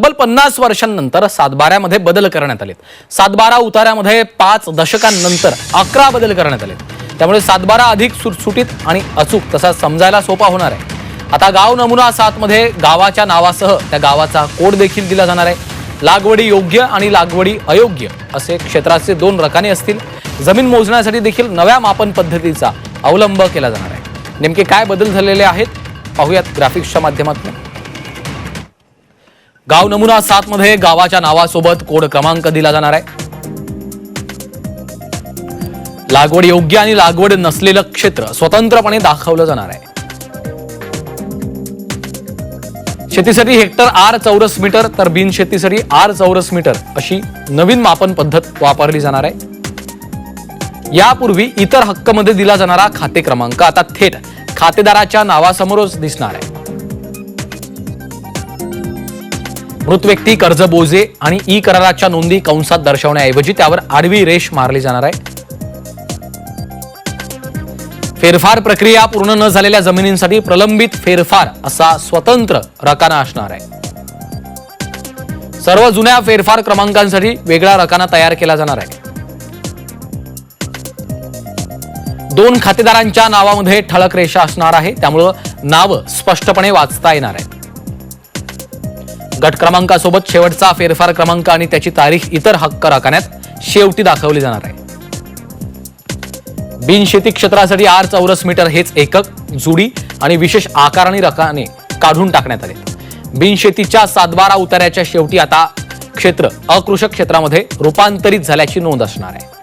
तब्बल पन्नास वर्षांनंतर सातबाऱ्यामध्ये बदल करण्यात आले सातबारा उतार्यामध्ये पाच दशकांनंतर अकरा बदल करण्यात आले त्यामुळे सातबारा अधिक सुटसुटीत आणि अचूक तसा समजायला सोपा होणार आहे. आता गाव नमुना सातमध्ये गावाच्या नावासह त्या गावाचा कोड देखील दिला जाणार आहे. लागवडी योग्य आणि लागवडी अयोग्य असे क्षेत्राचे दोन रकाने असतील. जमीन मोजण्यासाठी देखील नव्या मापन पद्धतीचा अवलंब केला जाणार आहे. नेमके काय बदल झालेले आहेत? पाहूयात ग्राफिक्सच्या माध्यमातून. गाव नमुना सात मध्ये गावाच्या नावासोबत कोड क्रमांक दिला जाणार आहे. लागवड योग्य आणि लागवड नसलेलं क्षेत्र स्वतंत्रपणे दाखवलं जाणार आहे. शेतीसाठी हेक्टर आर चौरस मीटर तर बिनशेतीसाठी आर चौरस मीटर अशी नवीन मापन पद्धत वापरली जाणार आहे. यापूर्वी इतर हक्कमध्ये दिला जाणारा खाते क्रमांक आता थेट खातेदाराच्या नावासमोरच दिसणार आहे. मृत व्यक्ती कर्ज बोजे आणि ई कराराच्या नोंदी कंसात दर्शवण्याऐवजी त्यावर आडवी रेष मारली जाणार आहे. फेरफार प्रक्रिया पूर्ण न झालेल्या जमिनींसाठी प्रलंबित फेरफार असा स्वतंत्र रकाना असणार आहे. सर्व जुन्या फेरफार क्रमांकांसाठी वेगळा रकाना तयार केला जाणार आहे. दोन खातेदारांच्या नावामध्ये ठळक रेषा असणार आहे त्यामुळं नाव स्पष्टपणे वाचता येणार आहे गट क्रमांकासोबत शेवटचा फेरफार क्रमांक आणि त्याची तारीख इतर हक्क राखण्यात शेवटी दाखवली जाणार आहे. बिनशेती क्षेत्रासाठी आर चौरस मीटर हेच एकक जुडी आणि विशेष आकार आणि रकाने काढून टाकण्यात आले. बिनशेतीच्या सातबारा उतार्याच्या शेवटी आता क्षेत्र अकृषक क्षेत्रामध्ये रूपांतरित झाल्याची नोंद असणार आहे.